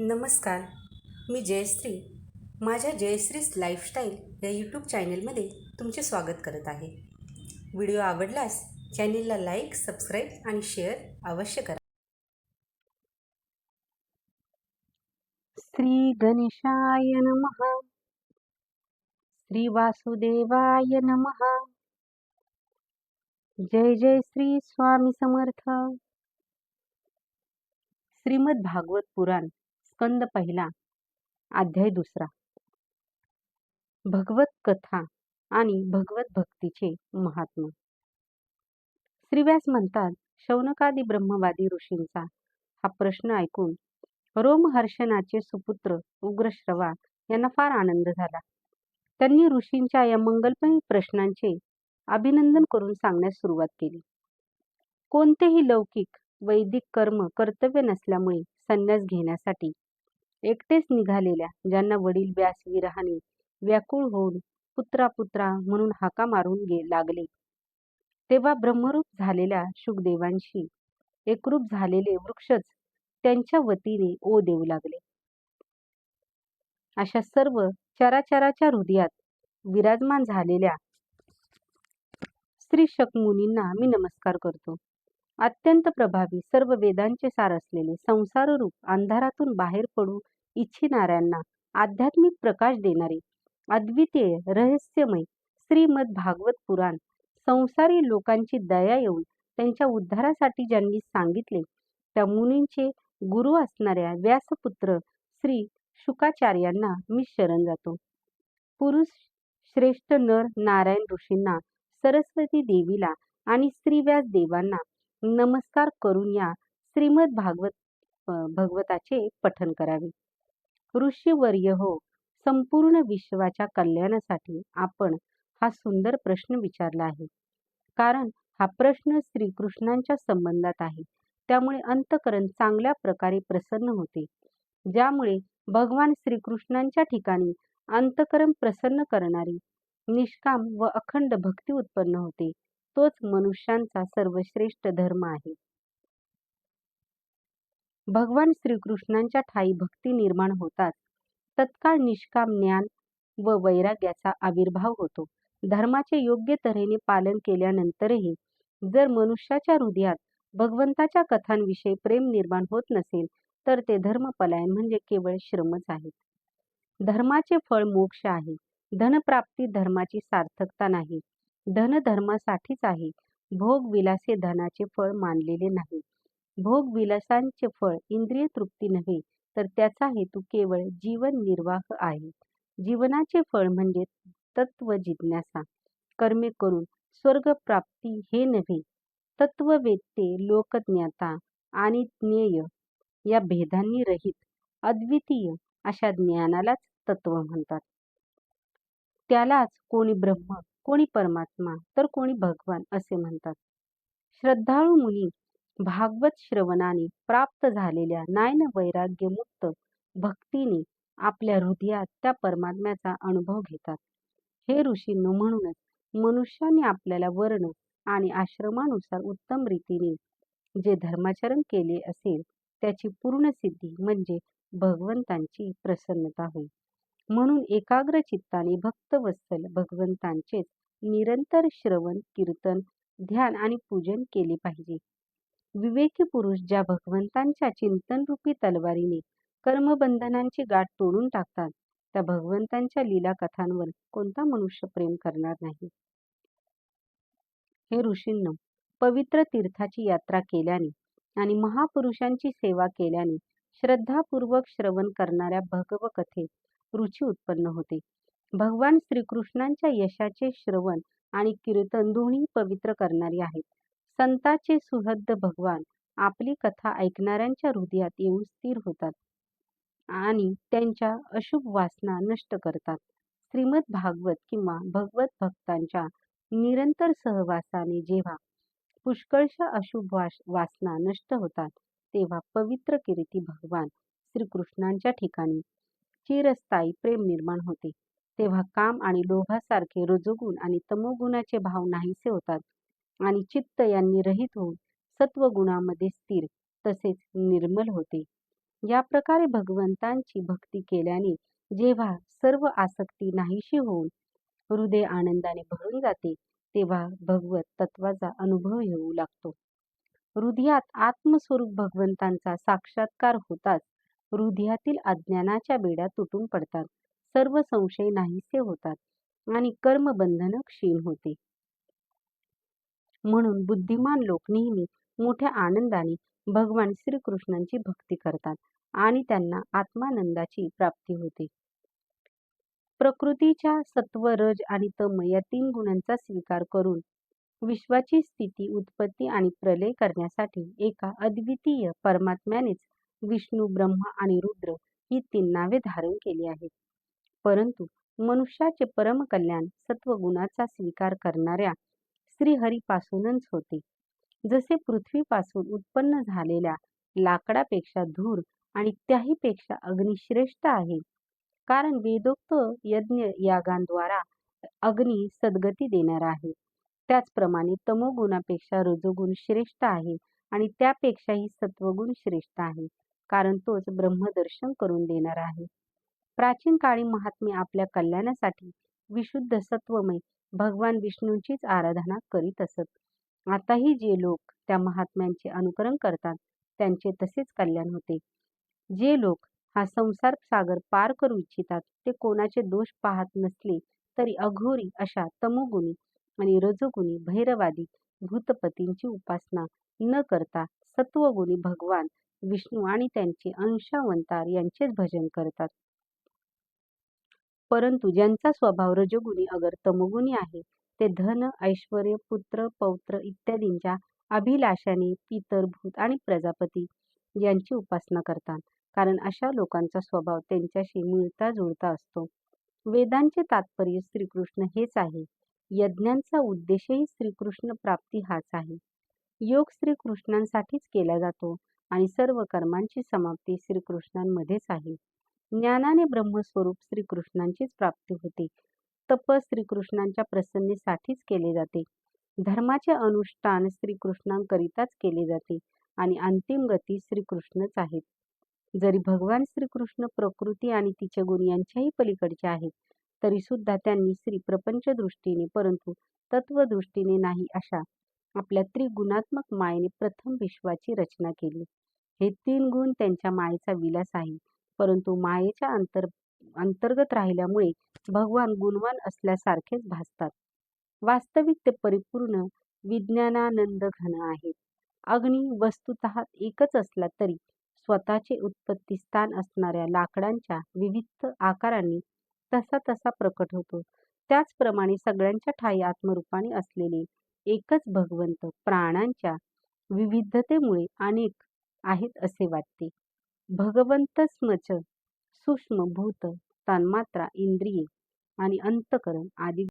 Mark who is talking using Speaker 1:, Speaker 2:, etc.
Speaker 1: नमस्कार मी जयश्री. माझ्या जयश्रीज लाईफस्टाईल या यूट्यूब चॅनलमध्ये तुमचे स्वागत करत आहे. व्हिडिओ आवडल्यास चॅनेलला लाईक सबस्क्राईब आणि शेअर अवश्य करा.
Speaker 2: श्री गणेशाय नमः. श्री वासुदेवाय नमः. जय जय श्री स्वामी समर्थ. श्रीमद भागवत पुराण. स्कंद पहिला अध्याय दुसरा. भगवत कथा आणि भगवत भक्तीचे महात्मा. श्रीव्यास म्हणतात शौनकादी ब्रह्मवादी ऋषींचा हा प्रश्न ऐकून रोमहर्षणाचे सुपुत्र उग्रश्रवा यांना फार आनंद झाला. त्यांनी ऋषींच्या या मंगलमयी प्रश्नांचे अभिनंदन करून सांगण्यास सुरुवात केली. कोणतेही लौकिक वैदिक कर्म कर्तव्य नसल्यामुळे संन्यास घेण्यासाठी एकटेच निघालेल्या ज्यांना वडील व्यास विरहाने व्याकुळ होऊन पुत्रा पुत्रा म्हणून हाका मारून गे लागले. तेव्हा ब्रह्मरूप झालेल्या शुकदेवांशी एकरूप झालेले वृक्षच त्यांच्या वतीने ओ देऊ लागले. अशा सर्व चराचराच्या हृदयात विराजमान झालेल्या स्त्री शकमुनींना मी नमस्कार करतो. अत्यंत प्रभावी सर्व वेदांचे सार असलेले संसाररूप अंधारातून बाहेर पडू इच्छिणाऱ्यांना आध्यात्मिक प्रकाश देणारे अद्वितीय रहस्यमय श्रीमद भागवत पुराण संसारी लोकांची दया येऊन त्यांच्या उद्धारासाठी ज्यांनी सांगितले त्या मुनींचे गुरु असणाऱ्या व्यासपुत्र श्री शुकाचार्यांना मी शरण जातो. पुरुष श्रेष्ठ नर नारायण ऋषींना सरस्वती देवीला आणि श्रीव्यास देवांना नमस्कार करून या श्रीमद भागवत भगवताचे पठन करावे. ऋषीवर्य हो संपूर्ण विश्वाच्या कल्याणासाठी आपण हा सुंदर प्रश्न विचारला आहे. कारण हा प्रश्न श्रीकृष्णांच्या संबंधात आहे. त्यामुळे अंतकरण चांगल्या प्रकारे प्रसन्न होते. ज्यामुळे भगवान श्रीकृष्णांच्या ठिकाणी अंतकरण प्रसन्न करणारी निष्काम व अखंड भक्ती उत्पन्न होते. तोच मनुष्यांचा सर्वश्रेष्ठ धर्म आहे. भगवान श्रीकृष्णांच्या ठाई भक्ती निर्माण होताच तत्काळ निष्काम ज्ञान व वैराग्याचा आविर्भाव होतो. धर्माचे योग्य तऱ्हेने पालन केल्यानंतरही जर मनुष्याच्या हृदयात भगवंताच्या कथांविषयी प्रेम निर्माण होत नसेल तर ते धर्मपलायन म्हणजे केवळ श्रमच आहे. धर्माचे फळ मोक्ष आहे. धनप्राप्ती धर्माची सार्थकता नाही. धनधर्मासाठीच आहे. भोग विलासे धनाचे फळ मानलेले नाही. भोग विलासांचे फळ इंद्रिय तृप्ती नव्हे तर त्याचा हेतू केवळ जीवन निर्वाह आहे. जीवनाचे फळ म्हणजे तत्व जिज्ञासा. कर्मे करून स्वर्ग प्राप्ती हे नव्हे तत्ववेत्ते लोकज्ञाता आणि ज्ञेय. या भेदांनी रहित अद्वितीय अशा ज्ञानालाच तत्व म्हणतात. त्यालाच कोणी ब्रह्म कोणी परमात्मा तर कोणी भगवान असे म्हणतात. श्रद्धाळू मुनी भागवत श्रवणाने प्राप्त झालेल्या नायन वैराग्यमुक्त भक्तीने आपल्या हृदयात त्या परमात्म्याचा अनुभव घेतात. हे ऋषींनो म्हणूनच मनुष्याने आपल्याला वर्ण आणि आश्रमानुसार उत्तम रीतीने जे धर्माचरण केले असेल त्याची पूर्ण सिद्धी म्हणजे भगवंतांची प्रसन्नता होईल म्हणून एकाग्र चित्ताने भक्तवत्सल भगवंतांचेच निरंतर श्रवण कीर्तन ध्यान आणि पूजन केले पाहिजे. विवेकी पुरुष ज्या भगवंतांच्या चिंतनरूपी तलवारीने कर्मबंधनांची गाठ तोडून टाकतात त्या भगवंतांच्या लीला कथांवर कोणता मनुष्य प्रेम करणार नाही? हे ऋषींनो पवित्र तीर्थाची यात्रा केल्याने आणि महापुरुषांची सेवा केल्याने श्रद्धापूर्वक श्रवण करणाऱ्या भगवकथेत रुची उत्पन्न होते. भगवान श्रीकृष्णांच्या यशाचे श्रवण आणि कीर्तन दोन्ही पवित्र करणारी आहेत. संताचे सुहद्द भगवान आपली कथा ऐकणाऱ्यांच्या हृदयात येऊन स्थिर होतात आणि त्यांच्या अशुभ वासना नष्ट करतात. श्रीमद भागवत किंवा भगवत भक्तांच्या निरंतर सहवासाने जेव्हा पुष्कळशा अशुभ वासना नष्ट होतात तेव्हा पवित्र कीर्ती भगवान श्रीकृष्णांच्या ठिकाणी चिरस्थायी प्रेम निर्माण होते. तेव्हा काम आणि लोभासारखे रजोगुण आणि तमोगुणाचे भाव नाहीसे होतात आणि चित्त यांनी रहित होऊन सत्वगुणामध्ये स्थिर तसेच निर्मल होते. या प्रकारे भगवंतांची भक्ती केल्याने जेव्हा सर्व आसक्ती नाहीशी होऊन हृदय आनंदाने भरून जाते तेव्हा भगवत तत्वाचा अनुभव येऊ लागतो. हृदयात आत्मस्वरूप भगवंतांचा साक्षात्कार होताच हृदयातील अज्ञानाच्या बेड्या तुटून पडतात. सर्व संशय नाहीसे होतात आणि कर्मबंधन क्षीण होते. म्हणून बुद्धिमान लोक नेहमी मोठ्या आनंदाने भगवान श्रीकृष्णांची भक्ती करतात आणि त्यांना आत्मानंदाची प्राप्ती होते. प्रकृतीच्या सत्व रज आणि तम या तीन गुणांचा स्वीकार करून विश्वाची स्थिती उत्पत्ती आणि प्रलय करण्यासाठी एका अद्वितीय परमात्म्यानेच विष्णू ब्रह्मा आणि रुद्र ही तीन नावे धारण केली आहेत. परंतु मनुष्याचे परमकल्याण सत्वगुणाचा स्वीकार करणाऱ्या श्रीहरीपासूनच होते. जसे पृथ्वीपासून उत्पन्न झालेल्या लाकडापेक्षा धूर आणि त्याहीपेक्षा अग्नी श्रेष्ठ आहे. कारण वेदोक्त यज्ञ यागांद्वारा अग्नी सद्गती देणारा आहे. त्याचप्रमाणे तमोगुणापेक्षा रजोगुण श्रेष्ठ आहे आणि त्यापेक्षाही सत्वगुण श्रेष्ठ आहे. कारण तोच ब्रह्मदर्शन करून देणार आहे. प्राचीन काळी महात्मे आपल्या कल्याणासाठी विशुद्ध सत्वमय भगवान विष्णूंचीच आराधना करीत असत. आताही जे लोक त्या महात्म्यांचे अनुकरण करतात त्यांचे तसेच कल्याण होते. जे लोक हा संसार सागर पार करू इच्छितात ते कोणाचे दोष पाहत नसले तरी अघोरी अशा तमोगुणी आणि रजोगुणी भैरवादी भूतपतींची उपासना न करता सत्वगुणी भगवान विष्णू आणि त्यांचे अंशावंतार यांचेच भजन करतात. परंतु ज्यांचा स्वभाव रजोगुणी अगर तमोगुणी आहे ते धन ऐश्वर पुत्र पौत्र इत्यादींच्या अभिलाषाने पितरभूत आणि प्रजापती यांची उपासना करतात. कारण अशा लोकांचा स्वभाव त्यांच्याशी मिळता जुळता असतो. वेदांचे तात्पर्य श्रीकृष्ण हेच आहे. यज्ञांचा उद्देशही श्रीकृष्ण प्राप्ती हाच आहे. योग श्रीकृष्णांसाठीच केला जातो आणि सर्व कर्मांची समाप्ती श्रीकृष्णांमध्येच आहे. ज्ञानाने ब्रह्मस्वरूप श्रीकृष्णांचीच प्राप्ती होते. तप श्रीकृष्णांच्या प्रसन्नीसाठीच केले जाते. धर्माचे अनुष्ठान श्रीकृष्णांकरिताच केले जाते आणि अंतिम गती श्रीकृष्णच आहेत. जरी भगवान श्रीकृष्ण प्रकृती आणि तिचे गुण यांच्याही पलीकडचे आहेत तरी सुद्धा त्यांनी श्री प्रपंच दृष्टीने परंतु तत्वदृष्टीने नाही अशा आपल्या त्रिगुणात्मक मायेने प्रथम विश्वाची रचना केली. हे तीन गुण त्यांच्या मायेचा विलास आहे. परंतु मायेच्या अंतर अंतर्गत राहिल्यामुळे भगवान गुणवान असल्यासारखेच भासतात. वास्तविक ते परिपूर्ण विज्ञानानंद घन आहेत. अग्नी वस्तुत एकच असला तरी स्वतःचे उत्पत्ती स्थान असणाऱ्या लाकडांच्या विविध आकारांनी तसा तसा प्रकट होतो. त्याचप्रमाणे सगळ्यांच्या ठाई आत्मरूपाने असलेले एकच भगवंत प्राणांच्या विविधतेमुळे अनेक आहेत असे वाटते. भगवंतस्मच सूक्ष्म भूत तन्मात्रा इंद्रिये आणि अंतकरण आदी